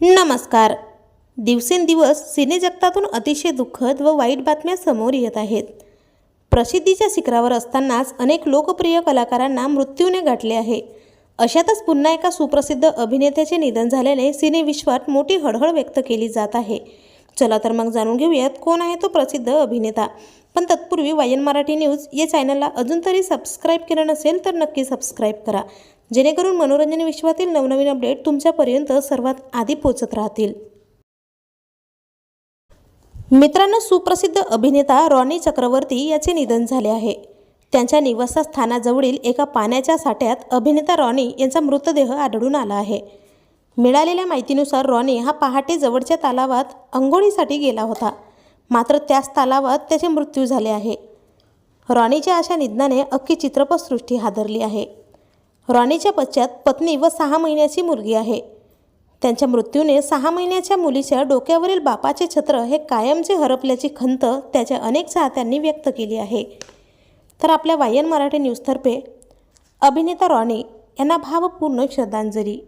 नमस्कार. दिवसेंदिवस सिनेजगतातून अतिशय दुःखद व वाईट बातम्या समोर येत आहेत. प्रसिद्धीच्या शिखरावर असतानाच अनेक लोकप्रिय कलाकारांना मृत्यूने गाठले आहे. अशातच पुन्हा एका सुप्रसिद्ध अभिनेत्याचे निधन झाल्याने सिनेविश्वात मोठी हळहळ व्यक्त केली जात आहे. चला तर मग जाणून घेऊयात कोण आहे तो प्रसिद्ध अभिनेता. पण तत्पूर्वी वायन मराठी न्यूज या चॅनलला अजून तरी सबस्क्राईब केलं नसेल तर नक्की सबस्क्राईब करा. जेणेकरून मनोरंजन विश्वातील नवनवीन अपडेट तुमच्यापर्यंत सर्वात आधी पोचत राहतील. मित्रांनो सुप्रसिद्ध अभिनेता रॉनी चक्रवर्ती याचे निधन झाले आहे. त्यांच्या निवासस्थानाजवळील एका पाण्याच्या साठ्यात अभिनेता रॉनी यांचा मृतदेह आढळून आला आहे. मिळालेल्या माहितीनुसार रॉनी हा पहाटे जवळच्या तलावात अंघोळीसाठी गेला होता. मात्र त्याच तलावात त्याचे मृत्यू झाले आहे. रॉनीच्या अशा निधनाने अख्खी चित्रपटसृष्टी हादरली आहे. रॉनीच्या पश्चात पत्नी व सहा महिन्याची मुलगी आहे. त्यांच्या मृत्यूने सहा महिन्याच्या मुलीच्या डोक्यावरील बापाचे छत्र हे कायमचे हरपल्याची खंत त्याच्या अनेक चाहत्यांनी व्यक्त केली आहे. तर आपल्या वायन मराठी न्यूजतर्फे अभिनेता रॉनी यांना भावपूर्ण श्रद्धांजली.